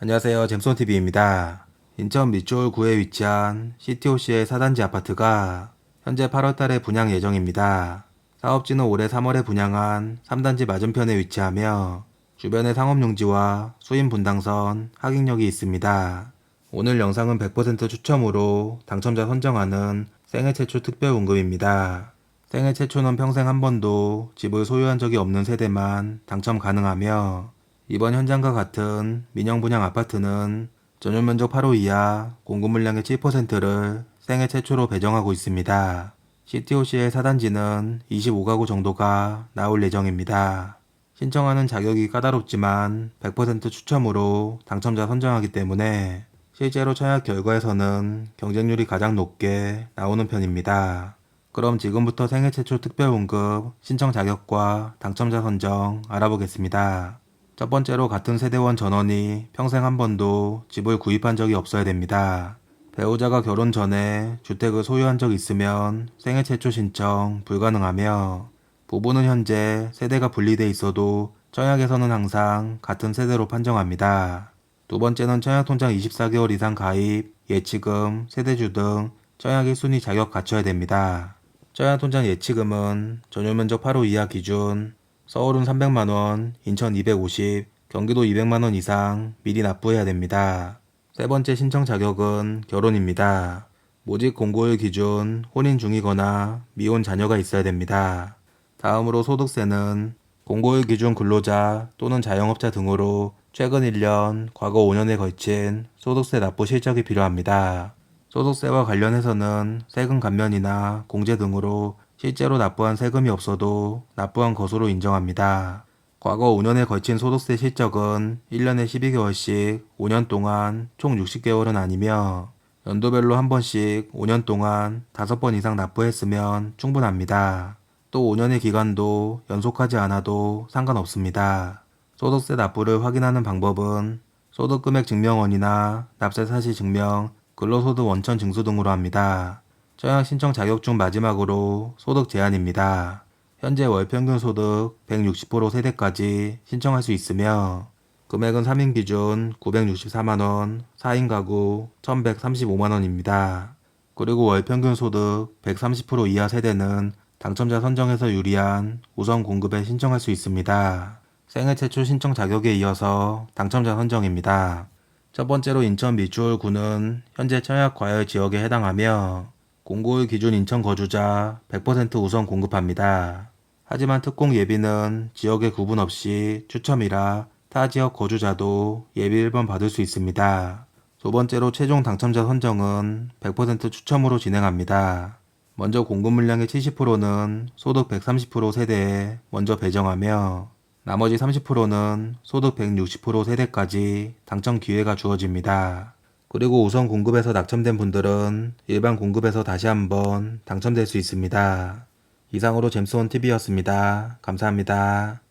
안녕하세요. 잼손TV입니다. 인천 밑줄 구에 위치한 CTOC의 4단지 아파트가 현재 8월달에 분양 예정입니다. 사업지는 올해 3월에 분양한 3단지 맞은편에 위치하며 주변에 상업용지와 수인 분당선, 하객역이 있습니다. 오늘 영상은 100% 추첨으로 당첨자 선정하는 생애 최초 특별 운금입니다. 생애 최초는 평생 한 번도 집을 소유한 적이 없는 세대만 당첨 가능하며 이번 현장과 같은 민영 분양 아파트는 전용 면적 8호 이하 공급 물량의 7%를 생애 최초로 배정하고 있습니다. CTOC의 4단지는 25가구 정도가 나올 예정입니다. 신청하는 자격이 까다롭지만 100% 추첨으로 당첨자 선정하기 때문에 실제로 청약 결과에서는 경쟁률이 가장 높게 나오는 편입니다. 그럼 지금부터 생애 최초 특별원급 신청 자격과 당첨자 선정 알아보겠습니다. 첫 번째로 같은 세대원 전원이 평생 한 번도 집을 구입한 적이 없어야 됩니다. 배우자가 결혼 전에 주택을 소유한 적 있으면 생애 최초 신청 불가능하며 부부는 현재 세대가 분리돼 있어도 청약에서는 항상 같은 세대로 판정합니다. 두 번째는 청약통장 24개월 이상 가입, 예치금, 세대주 등 청약 1순위 자격 갖춰야 됩니다. 청약통장 예치금은 전용면적 8호 이하 기준 서울은 300만원, 인천 250, 경기도 200만원 이상 미리 납부해야 됩니다. 세 번째 신청 자격은 결혼입니다. 모집 공고일 기준 혼인 중이거나 미혼 자녀가 있어야 됩니다. 다음으로 소득세는 공고일 기준 근로자 또는 자영업자 등으로 최근 1년, 과거 5년에 걸친 소득세 납부 실적이 필요합니다. 소득세와 관련해서는 세금 감면이나 공제 등으로 실제로 납부한 세금이 없어도 납부한 것으로 인정합니다. 과거 5년에 걸친 소득세 실적은 1년에 12개월씩 5년 동안 총 60개월은 아니며 연도별로 한 번씩 5년 동안 5번 이상 납부했으면 충분합니다. 또 5년의 기간도 연속하지 않아도 상관없습니다. 소득세 납부를 확인하는 방법은 소득금액 증명원이나 납세 사실 증명, 근로소득 원천 징수 등으로 합니다. 청약 신청 자격 중 마지막으로 소득 제한입니다. 현재 월 평균 소득 160% 세대까지 신청할 수 있으며 금액은 3인 기준 964만원, 4인 가구 1135만원입니다. 그리고 월 평균 소득 130% 이하 세대는 당첨자 선정에서 유리한 우선 공급에 신청할 수 있습니다. 생애 최초 신청 자격에 이어서 당첨자 선정입니다. 첫 번째로 인천 미추홀구는 현재 청약 과열 지역에 해당하며 공고일 기준 인천 거주자 100% 우선 공급합니다. 하지만 특공 예비는 지역에 구분 없이 추첨이라 타 지역 거주자도 예비 1번 받을 수 있습니다. 두 번째로 최종 당첨자 선정은 100% 추첨으로 진행합니다. 먼저 공급 물량의 70%는 소득 130% 세대에 먼저 배정하며 나머지 30%는 소득 160% 세대까지 당첨 기회가 주어집니다. 그리고 우선 공급에서 낙첨된 분들은 일반 공급에서 다시 한번 당첨될 수 있습니다. 이상으로 잼스원 TV였습니다. 감사합니다.